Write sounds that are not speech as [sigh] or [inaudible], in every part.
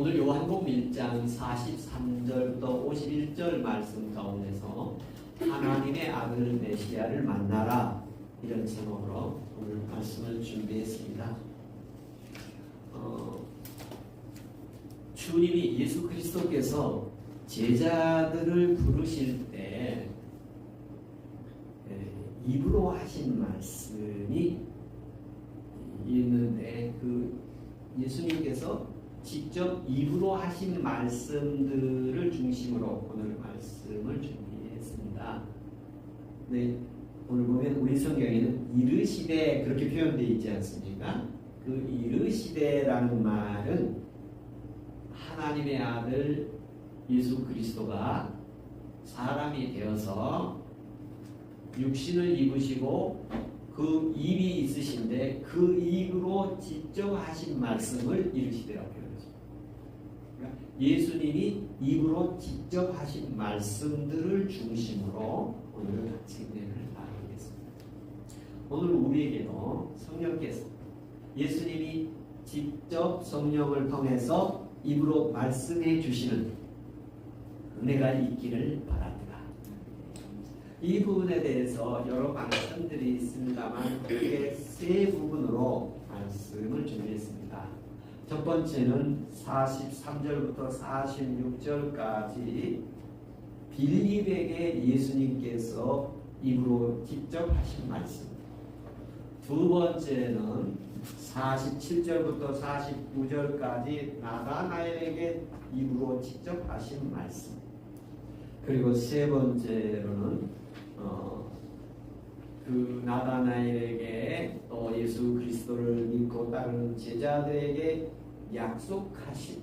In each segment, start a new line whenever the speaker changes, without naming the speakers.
오늘 요한복음 1장 43절부터 51절 말씀 가운데서 하나님의 아들 메시아를 만나라 이런 제목으로 오늘 말씀을 준비했습니다. 어, 주님이 예수 그리스도께서 제자들을 부르실 때 에, 입으로 하신 말씀이 있는데 그 예수님께서 직접 입으로 하신 말씀들을 중심으로 오늘 말씀을 준비했습니다. 네, 오늘 보면 우리 성경에는 이르시되 그렇게 표현되어 있지 않습니까? 그 이르시되라는 말은 하나님의 아들 예수 그리스도가 사람이 되어서 육신을 입으시고 그 입이 있으신데 그 입으로 직접 하신 말씀을 이르시되라고 표현했습니다. 그러니까 예수님이 입으로 직접 하신 말씀들을 중심으로 오늘 같이 은혜를 나누겠습니다. 오늘 우리에게도 성령께서 예수님이 직접 성령을 통해서 입으로 말씀해 주시는 은혜가 있기를 바랍니다. 이 부분에 대해서 여러 말씀들이 있습니다만 크게 세 부분으로 말씀을 준비했습니다. 첫 번째는 43절부터 46절까지 빌립에게 예수님께서 입으로 직접 하신 말씀. 두 번째는 47절부터 49절까지 나다나엘에게 입으로 직접 하신 말씀. 그리고 세 번째로는 어, 그 나다나엘에게 또 예수 그리스도를 믿고 따르는 제자들에게 약속하신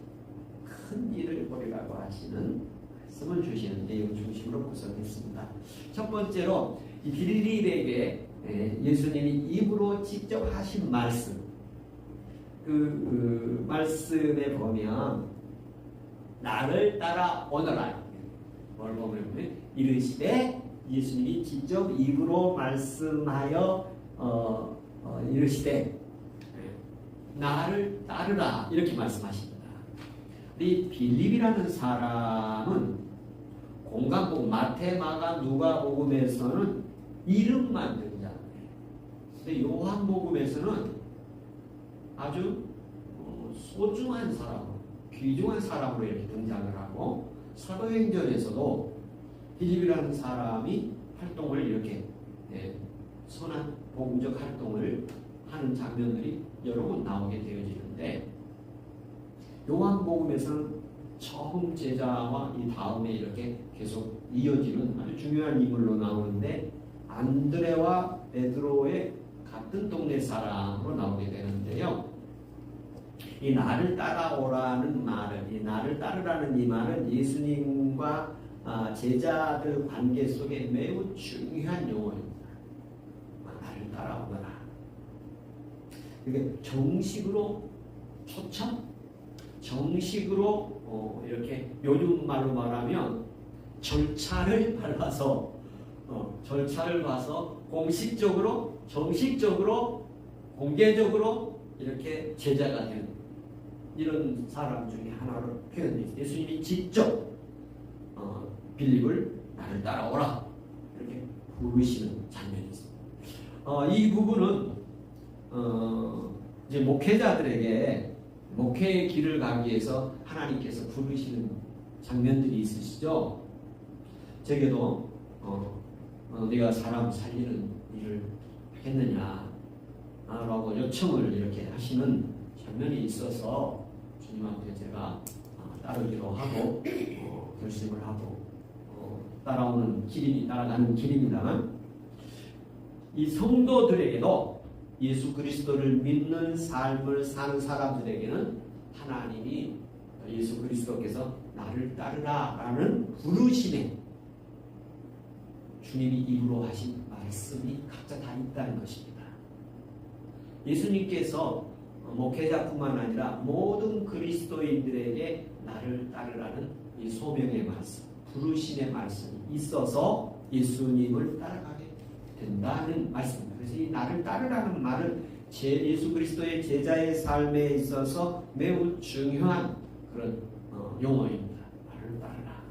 큰 일을 보리라고 하시는 말씀을 주시는 내용 중심으로 구성했습니다. 첫 번째로 이 빌립에게 예, 예수님이 입으로 직접 하신 말씀. 그, 그 말씀에 보면 나를 따라 오너라. 뭘 보면? 이르시되 예수님이 직접 입으로 말씀하여 어, 어, 이르시되 나를 따르라 이렇게 말씀하십니다. 이 빌립이라는 사람은 공간복 마태, 마가, 누가 복음에서는 이름만 등장해요. 근데 요한복음에서는 아주 어, 소중한 사람, 귀중한 사람으로 이렇게 등장을 하고 사도행전에서도 빌립이라는 사람이 활동을 이렇게 예, 선한 복음적 활동을 하는 장면들이 여러 번 나오게 되어지는데 요한복음에서는 처음 제자와 이 다음에 이렇게 계속 이어지는 아주 중요한 인물로 나오는데 안드레와 베드로의 같은 동네 사람으로 나오게 되는데요. 이 나를 따라오라는 말은 이 나를 따르라는 이 말은 예수님과 아, 제자들 관계 속에 매우 중요한 용어입니다. 나를 따라오거라. 이게 정식으로 초청, 정식으로 어, 이렇게 요즘 말로 말하면 절차를 밟아서 어, 절차를 봐서 공식적으로 정식적으로 공개적으로 이렇게 제자가 되는 이런 사람 중에 하나로 표현되어 예수님이 직접 어, 빌립을 나를 따라오라 이렇게 부르시는 장면이 있습니다. 어, 이 부분은 어, 이제 목회자들에게 목회의 길을 가기 위해서 하나님께서 부르시는 장면들이 있으시죠. 제게도 어, 어, 네가 사람 살리는 일을 했느냐 라고 요청을 이렇게 하시는 장면이 있어서 주님한테 제가 어, 따르기로 하고 어, 결심을 하고 어, 따라오는 길이 따라가는 길입니다만 이 성도들에게도 예수 그리스도를 믿는 삶을 사는 사람들에게는 하나님이 예수 그리스도께서 나를 따르라라는 부르심에 주님이 입으로 하신 말씀이 각자 다 있다는 것입니다. 예수님께서 목회자뿐만 아니라 모든 그리스도인들에게 나를 따르라는 이 소명의 말씀, 부르심의 말씀이 있어서 예수님을 따라가게 된다는 말씀입니다. 그래서 이 나를 따르라는 말은 제 예수 그리스도의 제자의 삶에 있어서 매우 중요한 그런 어, 용어입니다. 나를 따르라.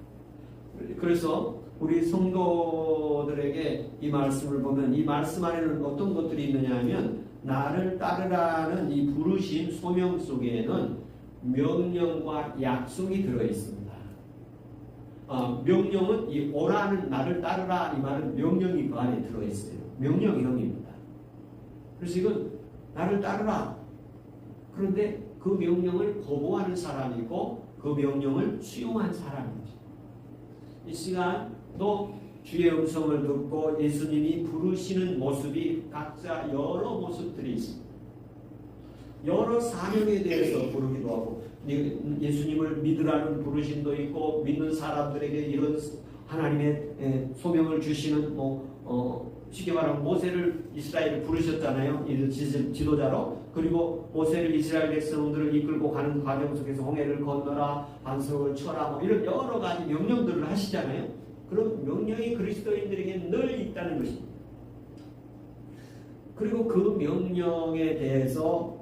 그래서 우리 성도들에게 이 말씀을 보면 이 말씀 안에는 어떤 것들이 있느냐 하면 나를 따르라는 이 부르심 소명 속에는 명령과 약속이 들어 있습니다. 아, 명령은 이 오라는 나를 따르라 이 말은 명령이 그 안에 들어 있어요. 명령형입니다. 그래서 이건 나를 따르라. 그런데 그 명령을 거부하는 사람이고 그 명령을 수용한 사람이죠. 이 시간도 주의 음성을 듣고 예수님이 부르시는 모습이 각자 여러 모습들이 있습니다. 여러 사명에 대해서 부르기도 하고 예, 예수님을 믿으라는 부르심도 있고 믿는 사람들에게 이런 하나님의 소명을 주시는 뭐 어, 쉽게 말하면 모세를 이스라엘을 부르셨잖아요. 지도자로. 그리고 모세를 이스라엘 백성들을 이끌고 가는 과정 속에서 홍해를 건너라, 반석을 쳐라, 뭐 이런 여러 가지 명령들을 하시잖아요. 그런 명령이 그리스도인들에게 늘 있다는 것입니다. 그리고 그 명령에 대해서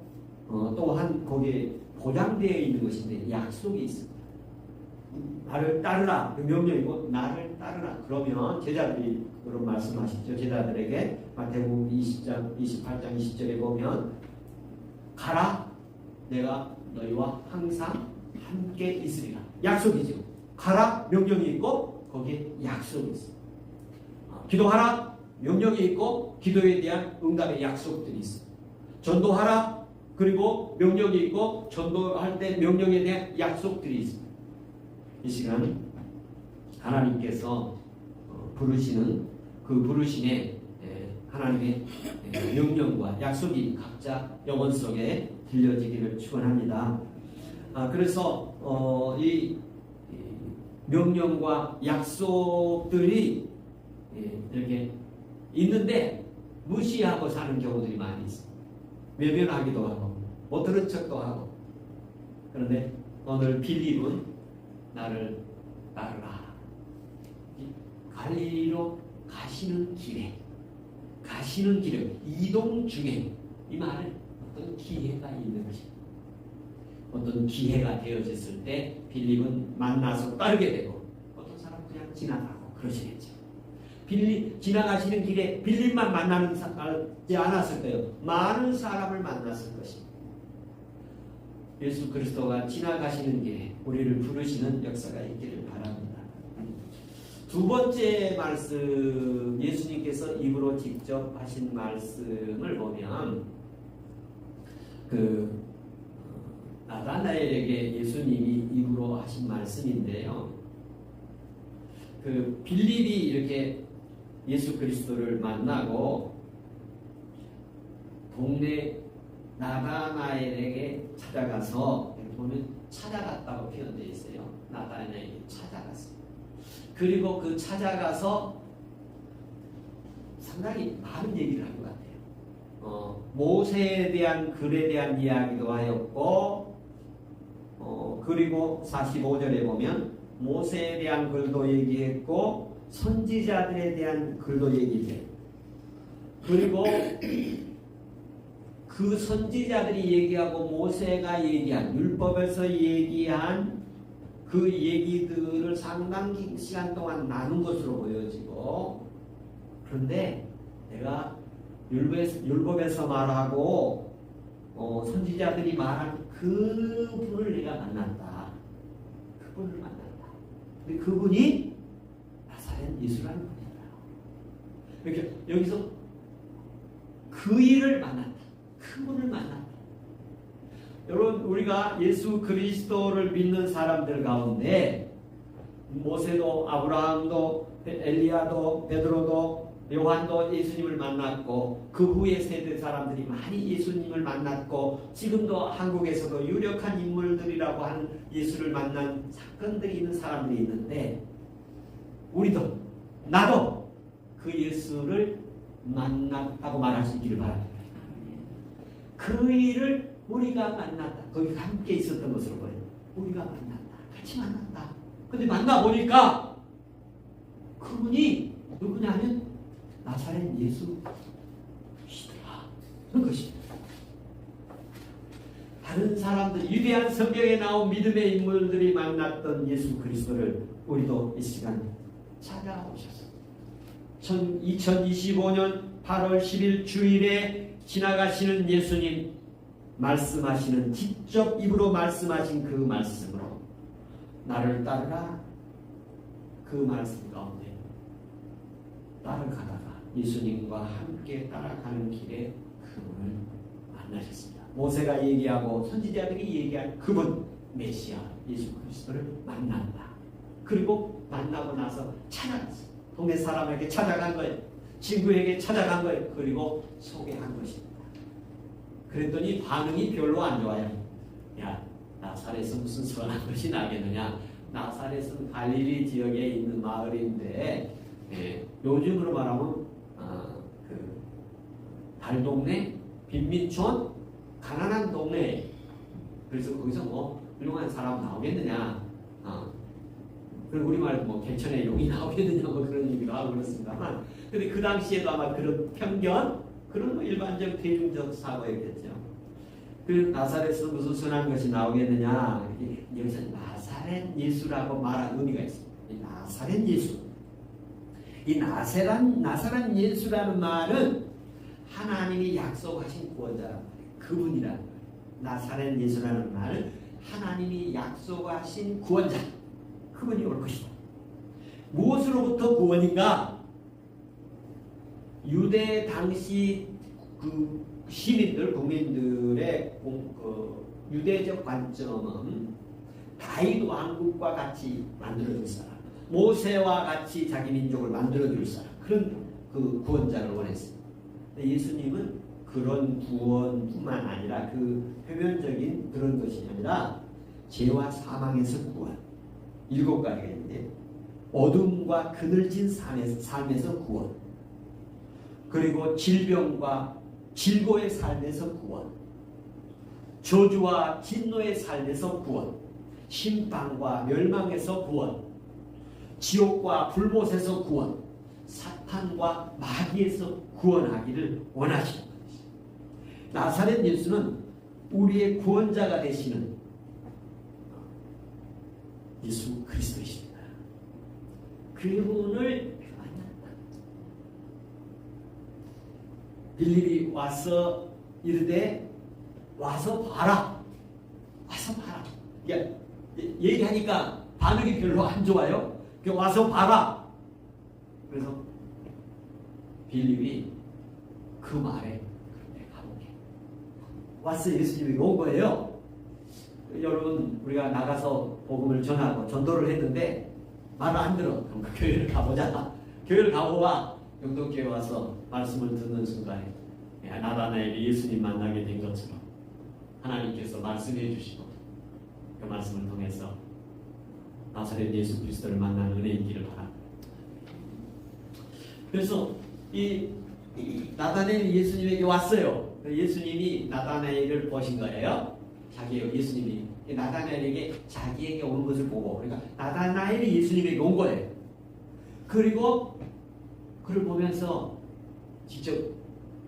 어, 또한 거기에 보장되어 있는 것인데 약속이 있습니다. 나를 따르라. 그 명령이고 나를 따르라. 그러면 제자들이 그런 말씀하시죠 제자들에게 마태복음 20장 28장 20절에 보면 가라. 내가 너희와 항상 함께 있으리라. 약속이죠. 가라. 명령이 있고 거기에 약속이 있습니다. 어, 기도하라. 명령이 있고 기도에 대한 응답의 약속들이 있습니다. 전도하라 그리고 명령이 있고 전도할 때 명령에 대한 약속들이 있습니다 이 시간 하나님께서 어, 부르시는 그 부르심에 하나님의 명령과 약속이 각자 영혼 속에 들려지기를 축원합니다. 아, 그래서 어, 이 명령과 약속들이 예, 이렇게 있는데 무시하고 사는 경우들이 많이 있습니다. 외면하기도 하고 못 들은 척도 하고 그런데 오늘 빌립은 나를 따르라. 갈리로 가시는 길에 가시는 길에 이동 중에 이 말은 어떤 기회가 있는 것입니다. 어떤 기회가 되어졌을 때 빌립은 만나서 따르게 되고 어떤 사람 그냥 지나가고 그러시겠죠. 빌립 지나가시는 길에 빌립만 만나지 않았을 거예요. 많은 사람을 만났을 것입니다. 예수 그리스도가 지나가시는 길에 우리를 부르시는 역사가 있기를 바랍니다. 두 번째 말씀 예수님께서 입으로 직접 하신 말씀을 보면 그 어, 나다나엘에게 예수님이 입으로 하신 말씀인데요. 그 빌립이 이렇게 예수 그리스도를 만나고 동네 나다나엘에게 찾아가서 보면 찾아갔다고 표현되어 있어요. 나다나엘이 찾아갔어요. 그리고 그 찾아가서 상당히 많은 얘기를 한 것 같아요. 어, 모세에 대한 글에 대한 이야기도 하였고, 어, 그리고 45절에 보면 모세에 대한 글도 얘기했고, 선지자들에 대한 글도 얘기해요. 그리고 그 선지자들이 얘기하고 모세가 얘기한 율법에서 얘기한 그 얘기들을 상당 시간 동안 나눈 것으로 보여지고 그런데 내가 율법에서, 말하고 어, 선지자들이 말한 그 분을 내가 만났다. 그분을 만났다. 근데 그분이 나사렛 예수라는 분이다. 이렇게 여기서 그 일을 만났다. 그분을 만났다. 여러분 우리가 예수 그리스도를 믿는 사람들 가운데 모세도 아브라함도 엘리야도 베드로도 요한도 예수님을 만났고 그 후에 세대 사람들이 많이 예수님을 만났고 지금도 한국에서도 유력한 인물들이라고 하는 예수를 만난 사건들이 있는 사람들이 있는데 우리도 나도 그 예수를 만났다고 말할 수 있기를 바랍니다. 그 일을 우리가 만났다. 거기 함께 있었던 것으로 보여요. 우리가 만났다. 같이 만났다. 근데 만나보니까 그분이 누구냐면 나사렛 예수 시더라. 그런 것입니다. 다른 사람들 위대한 성경에 나온 믿음의 인물들이 만났던 예수 그리스도를 우리도 이 시간 찾아오셨습니다. 2025년 8월 10일 주일에 지나가시는 예수님 말씀하시는 직접 입으로 말씀하신 그 말씀으로 나를 따르라 그 말씀 가운데 따라가다가 예수님과 함께 따라가는 길에 그분을 만나셨습니다. 모세가 얘기하고 선지자들이 얘기한 그분 메시아 예수 그리스도를 만난다. 그리고 만나고 나서 찾아갔어. 동네 사람에게 찾아간 거예요. 친구에게 찾아간 거예요. 그리고 소개한 것입니다. 그랬더니 반응이 별로 안 좋아요. 야, 나사렛에서 무슨 선한 것이 나겠느냐? 나사렛은 갈릴리 지역에 있는 마을인데 예, 요즘으로 말하면 어, 그 달동네, 빈민촌, 가난한 동네. 그래서 거기서 뭐 훌륭한 사람 나오겠느냐? 어, 그리고 우리말 뭐 개천에 용이 나오겠느냐 뭐 그런 얘기도 하고 그렇습니다만 근데 그 당시에도 아마 그런 편견 그런 뭐 일반적 대중적 사고였겠죠. 그 나사렛에서 무슨 선한 것이 나오겠느냐 여기서 나사렛 예수라고 말한 의미가 있습니다. 이 나사렛 예수 이 나사렛 나사렛 예수라는 말은 하나님이 약속하신 구원자란 말이에요. 그분이라는 거예요. 나사렛 예수라는 말은 하나님이 약속하신 구원자 그분이 올 것이다. 무엇으로부터 구원인가? 유대 당시 그 시민들 국민들의 공, 그 유대적 관점은 다윗 왕국과 같이 만들어줄 사람, 모세와 같이 자기 민족을 만들어줄 사람 그런 그 구원자를 원했습니다. 예수님은 그런 구원뿐만 아니라 그 표면적인 그런 것이 아니라 죄와 사망에서 구원 일곱 가지가 있는데 어둠과 그늘진 삶에서, 구원. 그리고 질병과 질고의 삶에서 구원. 저주와 진노의 삶에서 구원. 심판과 멸망에서 구원. 지옥과 불못에서 구원. 사탄과 마귀에서 구원하기를 원하시는 것이죠. 나사렛 예수는 우리의 구원자가 되시는 예수 그리스도이십니다. 그분을 만났다. 빌립이 와서 이르되 와서 봐라. 와서 봐라. 그러니까 얘기하니까 반응이 별로 안 좋아요. 와서 봐라. 그래서 빌립이 그 말에 그래 가보게. 와서 예수님이 온 거예요. 여러분 우리가 나가서 복음을 전하고 전도를 했는데 말을 안 들어. 그럼 그 교회를 가보자. [laughs] 교회를 가보아 영동교회 와서 말씀을 듣는 순간에 나다나엘이 예수님 만나게 된 것처럼 하나님께서 말씀해 주시고 그 말씀을 통해서 나사렛 예수 그리스도를 만나는 은혜 있기를 바랍니다. 그래서 이, 이 나다나엘이 예수님에게 왔어요. 예수님이 나다나엘을 보신 거예요. 자기 예수님이 나다나엘에게 자기에게 오는 것을 보고 그러니까 나다나엘이 예수님에게 온 거예요. 그리고 그를 보면서 직접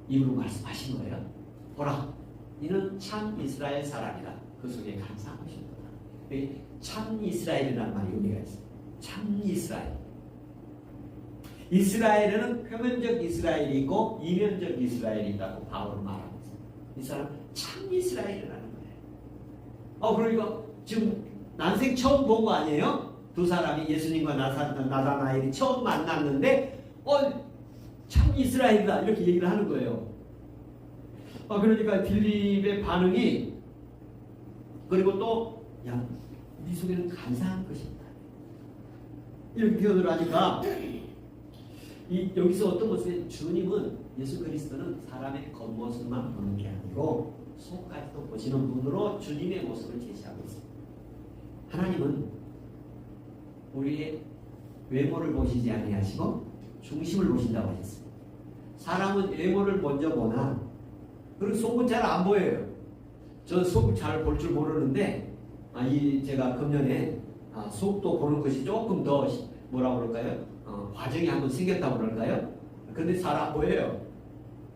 입으로 말씀하신 거예요. 보라, 이는 참 이스라엘 사람이다. 그 속에 감사하고 싶다. 참 이스라엘이라는 말이 의미가 있어요. 참 이스라엘. 이스라엘에는 표면적 이스라엘이 있고 이면적 이스라엘이 있다고 바울은 말하고 있어요. 이 사람 참 이스라엘이라는. 어, 그러니까 지금 난생 처음 본 거 아니에요? 두 사람이 예수님과 나사, 나다나엘이 처음 만났는데 어, 참 이스라엘이다 이렇게 얘기를 하는 거예요. 어, 그러니까 빌립의 반응이 그리고 또 야, 네 속에는 감사한 것이다. 이렇게 표현을 하니까 이, 여기서 어떤 것을 주님은 예수 그리스도는 사람의 겉모습만 보는 게 아니고 속까지도 보시는 분으로 주님의 모습을 제시하고 있습니다. 하나님은 우리의 외모를 보시지 아니하시고 중심을 보신다고 하셨습니다. 사람은 외모를 먼저 보나 그리고 속은 잘 안 보여요. 저속잘볼 줄 모르는데 아, 이 제가 금년에 아, 속도 보는 것이 조금 더 뭐라 그럴까요? 어, 과정이 한번 생겼다고 그럴까요? 근데 잘안 보여요.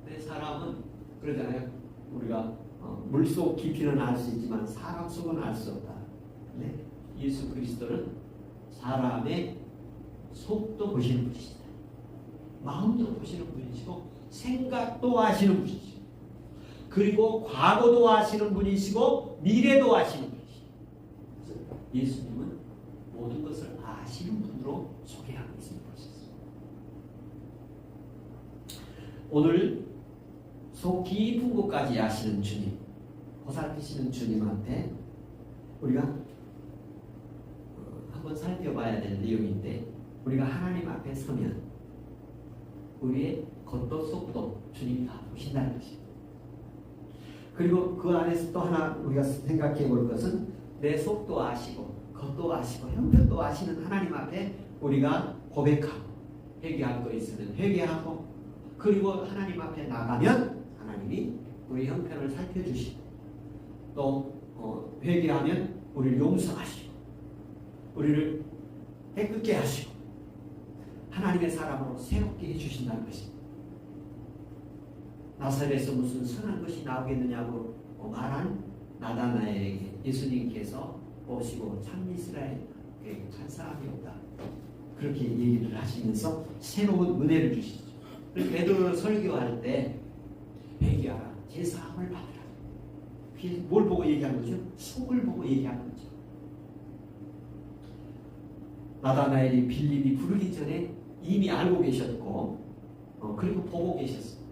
근데 사람은 그러잖아요. 우리가 물속 깊이는 알 수 있지만 사람 속은 알 수 없다. 네? 예수 그리스도는 사람의 속도 보시는 분이시다. 마음도 보시는 분이시고 생각도 아시는 분이시고 그리고 과거도 아시는 분이시고 미래도 아시는 분이시고 예수님은 모든 것을 아시는 분으로 소개하고 것이죠. 오늘 속 깊은 곳까지 아시는 주님, 보살피시는 주님한테 우리가 어, 한번 살펴봐야 될 내용인데 우리가 하나님 앞에 서면 우리의 겉도 속도 주님이 다 보신다는 것입니다. 그리고 그 안에서 또 하나 우리가 생각해 볼 것은 내 속도 아시고 겉도 아시고 형편도 아시는 하나님 앞에 우리가 고백하고 회개할 거 있으면 회개하고 그리고 하나님 앞에 나가면 하나님이 우리 형편을 살펴주시고 또 어, 회개하면 우리를 용서하시고 우리를 깨끗게 하시고 하나님의 사람으로 새롭게 해주신다는 것입니다. 나사렛에서 무슨 선한 것이 나오겠느냐고 말한 나다나에게 예수님께서 오시고 참 이스라엘 한 사람이 없다. 그렇게 얘기를 하시면서 새로운 은혜를 주시죠. 베드로를 설교할 때 회개하라, 제 사함을 받으라. 뭘 보고 얘기하는 거죠? 속을 보고 얘기하는 거죠. 나다나엘이 빌립이 부르기 전에 이미 알고 계셨고 어, 그리고 보고 계셨습니다.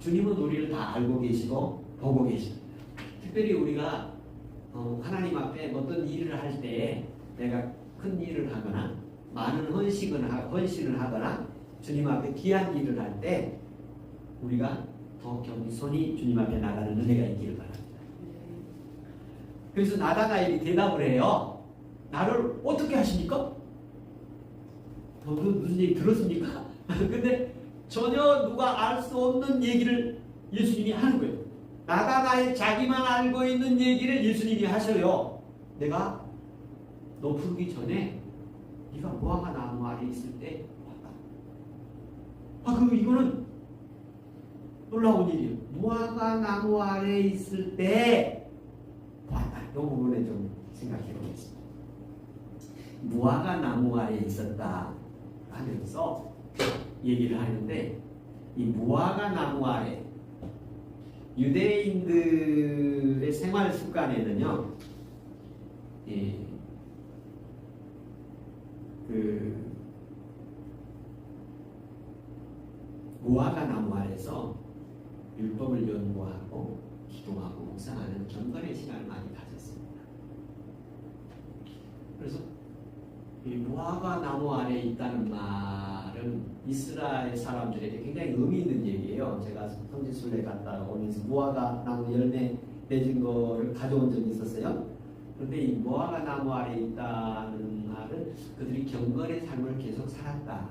주님은 우리를 다 알고 계시고 보고 계십니다. 특별히 우리가 어, 하나님 앞에 어떤 일을 할 때 내가 큰 일을 하거나 많은 헌신을, 하, 헌신을 하거나 주님 앞에 귀한 일을 할 때 우리가 더 겸손히 주님 앞에 나가는 은혜가 있기를 바랍니다. 그래서 나다나엘이 대답을 해요. 나를 어떻게 하십니까? 뭐, 무슨 얘기 들었습니까? [laughs] 근데 전혀 누가 알 수 없는 얘기를 예수님이 하는 거예요. 나다나엘 자기만 알고 있는 얘기를 예수님이 하셔요. 내가 너 부르기 전에 네가 무화과 나무 아래 있을 때 왔다. 아, 그 이거는 놀라운 일이에요. 무화과 나무 아래 있을 때 왔다. 이 부분에 좀 생각해 보겠습니다. 무화과 나무 아래 있었다 하면서 얘기를 하는데 이 무화과 나무 아래 유대인들의 생활 습관에는요, 예, 그 무화과 나무 아래서 율법을 연구하고 기도하고 묵상하는 경건의 시간을 많이 가졌습니다. 그래서 이 무화과 나무 아래 있다는 말은 이스라엘 사람들에게 굉장히 의미 있는 얘기예요. 제가 성지순례 갔다 오면서 무화과 나무 열매 맺은 거를 가져온 적이 있었어요. 그런데 이 무화과 나무 아래 있다는 말은 그들이 경건의 삶을 계속 살았다.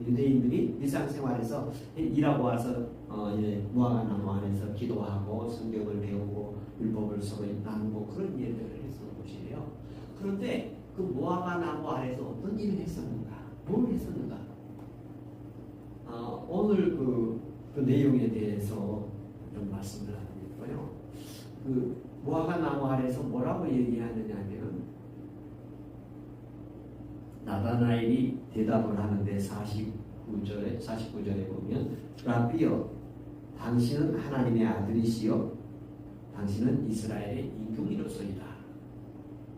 유대인들이 일상생활에서 일하고 와서 어, 무화과 나무 안에서 기도하고 성경을 배우고 율법을 서로 나누고 그런 일들을 했었던 곳이에요. 그런데 그 무화과 나무 아래서 어떤 일을 했었는가? 뭘 했었는가? 어, 오늘 그, 그 내용에 대해서 좀 말씀을 하고요. 그 무화과 나무 아래서 뭐라고 얘기하느냐 하면 나다나엘이 대답을 하는데 49절에 49절에 보면 라비어 당신은 하나님의 아들이시요 당신은 이스라엘의 임금이로소이다.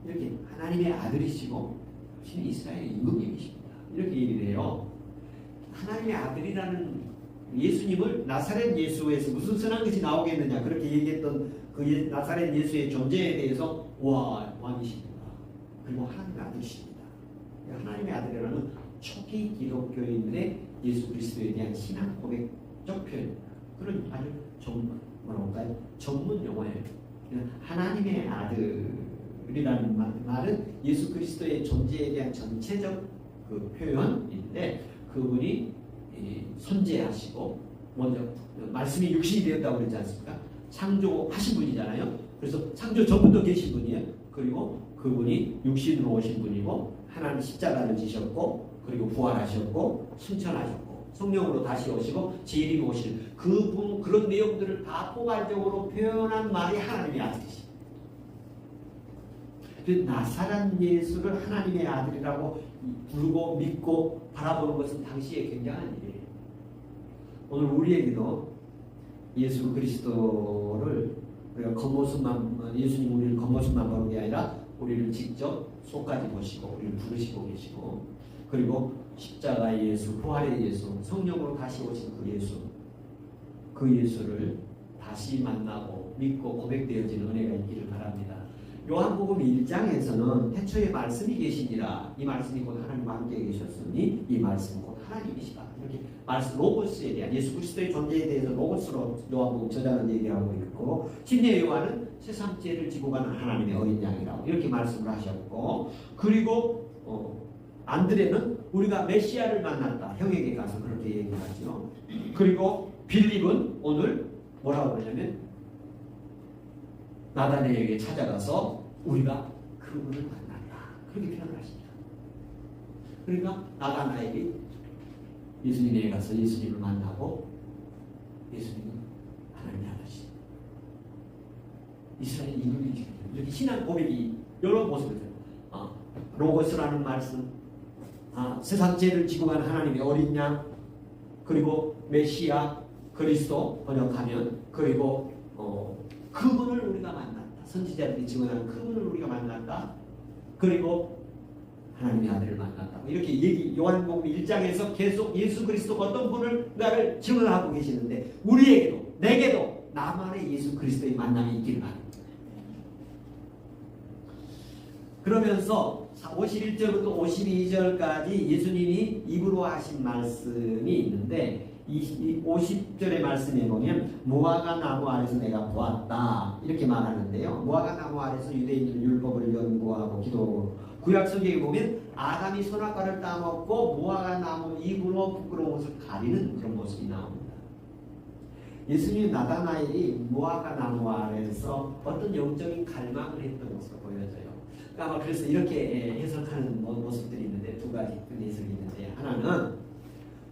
이렇게 하나님의 아들이시고 당신은 이스라엘의 임금님이십니다. 이렇게 얘기를 해요. 하나님의 아들이라는 예수님을 나사렛 예수에서 무슨 선한 것이 나오겠느냐 그렇게 얘기했던 그 나사렛 예수의 존재에 대해서 와 왕이십니다. 그리고 하나님의 아들이십니다. 하나님의 아들이라는 초기 기독교인들의 예수 그리스도에 대한 신앙 고백적 표현 그런 아주 전 뭐라고 할까요 전문 용어예요. 하나님의 아들이라는 말은 예수 그리스도의 존재에 대한 전체적 그 표현인데 그분이 선제하시고 먼저 말씀이 육신이 되었다고 그러지 않습니까? 창조하신 분이잖아요. 그래서 창조 전부터 계신 분이에요. 그리고 그분이 육신으로 오신 분이고 하나님 십자가를 지셨고 그리고 부활하셨고 승천하셨고 성령으로 다시 오시고 지혜로 오실 그분 그런 내용들을 다 포괄적으로 표현한 말이 하나님의 아들이시. 그 나사란 예수를 하나님의 아들이라고 부르고 믿고 바라보는 것은 당시에 굉장한 일이에요. 오늘 우리에게도 예수 그리스도를 우리가 겉모습만 예수님 우리를 겉모습만 보는 게 아니라 우리를 직접 속까지 보시고 우리를 부르시고 계시고 그리고 십자가의 예수, 부활의 예수, 성령으로 다시 오신 그 예수 그 예수를 다시 만나고 믿고 고백되어지는 은혜가 있기를 바랍니다. 요한복음 1장에서는 태초에 말씀이 계시니라 이 말씀이 곧 하나님과 함께 계셨으니 이 말씀은 곧 하나님이시다. 이렇게 말씀 로고스에 대한 예수 그리스도의 존재에 대해서 로고스로 요한복음 저자는 얘기하고 있고 진리의 요한은 세상 죄를 지고 가는 하나님의 어린 양이라고 이렇게 말씀을 하셨고 그리고 어, 안드레는 우리가 메시아를 만났다. 형에게 가서 그렇게 얘기하죠. 그리고 빌립은 오늘 뭐라고 그러냐면 나다네에게 찾아가서 우리가 그분을 만났다. 그렇게 표현을 하십니다. 그러니까 나다나에게 예수님에게 가서 예수님을 만나고 예수님은 하나님의 아들이시 이스라엘 이민이 이렇게 신앙 고백이 여러 모습을 어, 로고스라는 말씀 아, 세상 죄를 지고 간 하나님의 어린 양 그리고 메시아 그리스도 번역하면 그리고 어, 그분을 우리가 만났다. 선지자들이 증언하는 그분을 우리가 만났다. 그리고 하나님의 아들을 만났다. 이렇게 얘기 요한복음 1장에서 계속 예수 그리스도 어떤 분을 나를 증언하고 계시는데 우리에게도 내게도 나만의 예수 그리스도의 만남이 있기를 바랍니다. 그러면서 51절부터 52절까지 예수님이 입으로 하신 말씀이 있는데 이 50절의 말씀에 보면 무화과 나무 아래서 내가 보았다 이렇게 말하는데요. 무화과 나무 아래서 유대인들 율법을 연구하고 기도 구약 성경에 보면 아담이 선악과를 따먹고 무화과 나무 입으로 부끄러운 것을 가리는 그런 모습이 나옵니다. 예수님 나다나엘이 무화과 나무 아래서 어떤 영적인 갈망을 했던 것으로 보여져요. 아마 그래서 이렇게 해석하는 모습들이 있는데 두 가지 해석이 있는데 하나는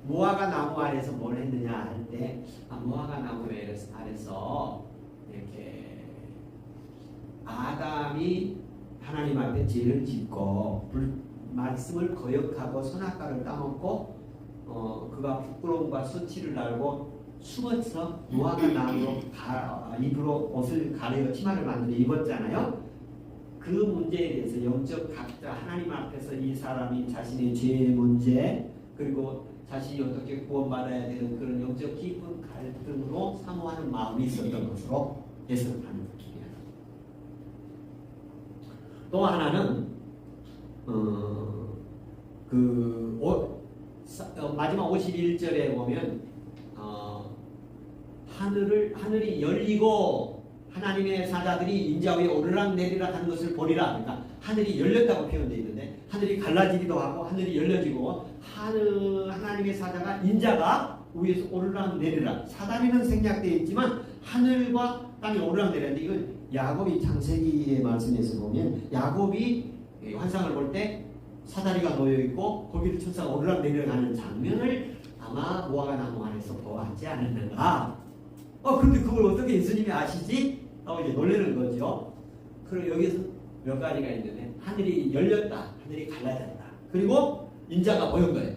무화과 나무 아래서 뭘 했느냐 할 때 아, 무화과 나무 아래서 이렇게 아담이 하나님 앞에 죄를 짓고 불, 말씀을 거역하고 선악과를 따먹고 어, 그가 부끄러움과 수치를 날고 숨어서 무화과 나무로 가, 입으로 옷을 가려 치마를 만들어 입었잖아요. 그 문제에 대해서 영적 각자 하나님 앞에서 이 사람이 자신의 죄의 문제 그리고 자신이 어떻게 구원받아야 되는 그런 영적 깊은 갈등으로 사모하는 마음이 있었던 것으로 해석하는 것입니다. 또 하나는 어, 그 오, 어, 마지막 51절에 보면 어, 하늘을 하늘이 열리고 하나님의 사자들이 인자 위에 오르락 내리락 하는 것을 보리라. 그러니까 하늘이 열렸다고 표현되어 있는데 하늘이 갈라지기도 하고 하늘이 열려지고 하늘 하나님의 사자가 인자가 위에서 오르락 내리락 사다리는 생략되어 있지만 하늘과 땅이 오르락 내리는데 이건 야곱이 창세기의 말씀에서 보면 야곱이 환상을 볼 때 사다리가 놓여 있고 거기를 천사가 오르락 내리락 하는 장면을 아마 무화과 나무 안에서 보았지 않았는가 어 근데 그걸 어떻게 예수님이 아시지? 하고 이제 놀라는 거죠. 그리고 여기서 몇 가지가 있는데 하늘이 열렸다, 하늘이 갈라졌다. 그리고 인자가 보인 거예요.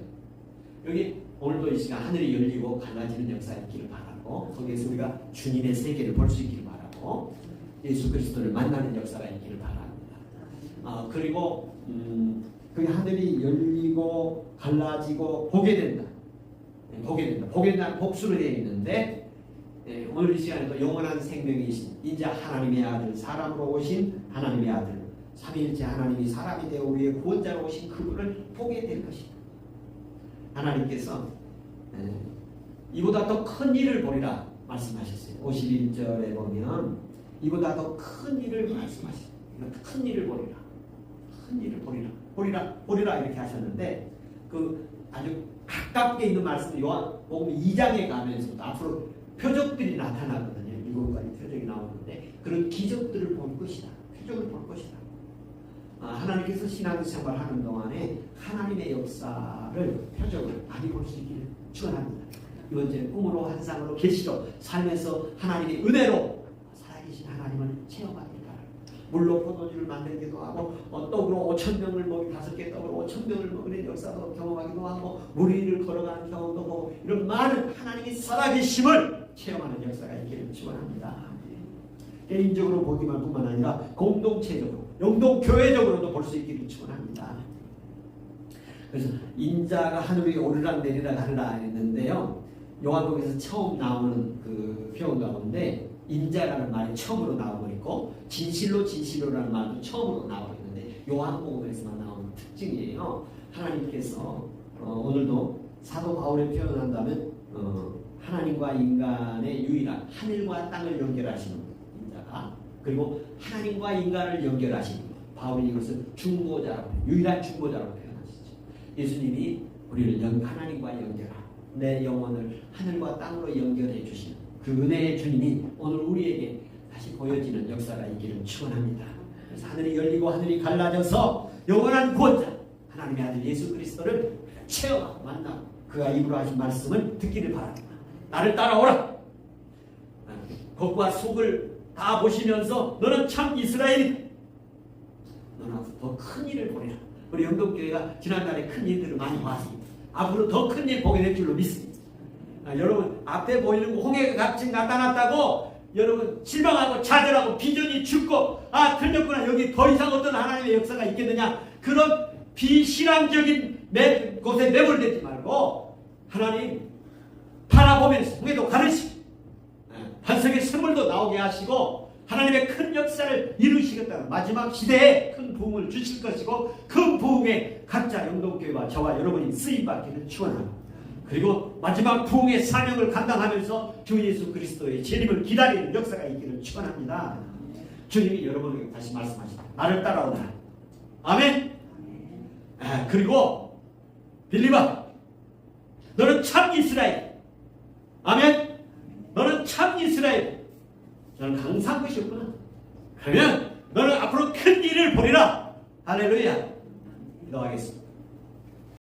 여기 오늘도 이 시간 하늘이 열리고 갈라지는 역사가 있기를 바라고 거기에서 우리가 주님의 세계를 볼 수 있기를 바라고 예수 그리스도를 만나는 역사가 있기를 바랍니다. 아, 그리고 음, 그 하늘이 열리고 갈라지고 보게 된다. 네, 보게 된다. 보게 된다는 복수로 되어 있는데 네, 오늘 이 시간에도 영원한 생명이신 인자 하나님의 아들 사람으로 오신 하나님의 아들 삼위일체 하나님이 사람이 되어 우리의 구원자로 오신 그분을 보게 될 것이다. 하나님께서 네, 이보다 더 큰 일을 보리라 말씀하셨어요. 51절에 보면 이보다 더 큰 일을 말씀하셨어요. 큰 일을 보리라. 큰 일을 보리라. 보리라. 보리라 이렇게 하셨는데 그 아주 가깝게 있는 말씀 요한복음 2장에 가면서 앞으로 표적들이 나타나거든요. 일곱 가지 표적이 나오는데 그런 기적들을 볼 것이다. 표적을 볼 것이다. 아, 하나님께서 신앙생활 하는 동안에 하나님의 역사를 표적을 많이 볼 수 있기를 축원합니다. 이번 주에 꿈으로 환상으로 계시로 삶에서 하나님의 은혜로 살아계신 하나님을 바랍니다. 물로 포도주를 만들기도 하고 어, 떡으로 5천 명을 먹이 다섯 개 떡으로 5천 명을 먹는 역사도 경험하기도 하고 물 위를 걸어가는 경험도 보고 이런 많은 하나님의 살아계심을 체험하는 역사가 있기를 축원합니다. 개인적으로 보기만 뿐만 아니라 공동체적으로 영동 교회적으로도 볼 수 있기를 축원합니다. 그래서 인자가 하늘 위에 오르락 내리락 하리라 했는데요. 요한복음에서 처음 나오는 그 표현 가운데 인자라는 말이 처음으로 나오고 있고 진실로 진실로라는 말도 처음으로 나오고 있는데 요한복음에서만 나오는 특징이에요. 하나님께서 어, 오늘도 사도 바울의 표현한다면 어, 하나님과 인간의 유일한 하늘과 땅을 연결하시는 인자가 그리고 하나님과 인간을 연결하시는 바울이 이것을 중보자라고 유일한 중보자라고 표현하시죠. 예수님이 우리를 연, 하나님과 연결하고 내 영혼을 하늘과 땅으로 연결해 주시는 그 은혜의 주님이 오늘 우리에게 다시 보여지는 역사가 있기를 축원합니다. 그래서 하늘이 열리고 하늘이 갈라져서 영원한 구원자 하나님의 아들 예수 그리스도를 체험하고 만나고 그가 입으로 하신 말씀을 듣기를 바랍니다. 나를 따라오라. 겉과 속을 다 보시면서 너는 참 이스라엘이다. 너는 더 큰 일을 보내라. 우리 영동교회가 지난달에 큰 일들을 많이 봤습니다. 앞으로 더 큰 일 보게 될 줄로 믿습니다. 아, 여러분 앞에 보이는 홍해가 값이 나타났다고 여러분 실망하고 좌절하고 비전이 죽고 아 틀렸구나 여기 더 이상 어떤 하나님의 역사가 있겠느냐 그런 비신앙적인 내, 곳에 매몰되지 말고 하나님 바라보면서 홍해도 가르치고 반석의 선물도 나오게 하시고 하나님의 큰 역사를 이루시겠다는 마지막 시대에 큰 부흥을 주실 것이고 그 부흥에 각자 영동교회와 저와 여러분이 쓰임받기를 축원합니다. 그리고 마지막 부흥의 사명을 감당하면서 주 예수 그리스도의 재림을 기다리는 역사가 있기를 축원합니다. 주님이 여러분에게 다시 말씀하십니다. 나를 따라오라. 아멘. 아, 그리고 빌리바 너는 참 이스라엘. 아멘. 너는 참 이스라엘. 저는 강사한 것이었구나. 그러면 너는 앞으로 큰 일을 보리라. 할렐루야. 기도하겠습니다.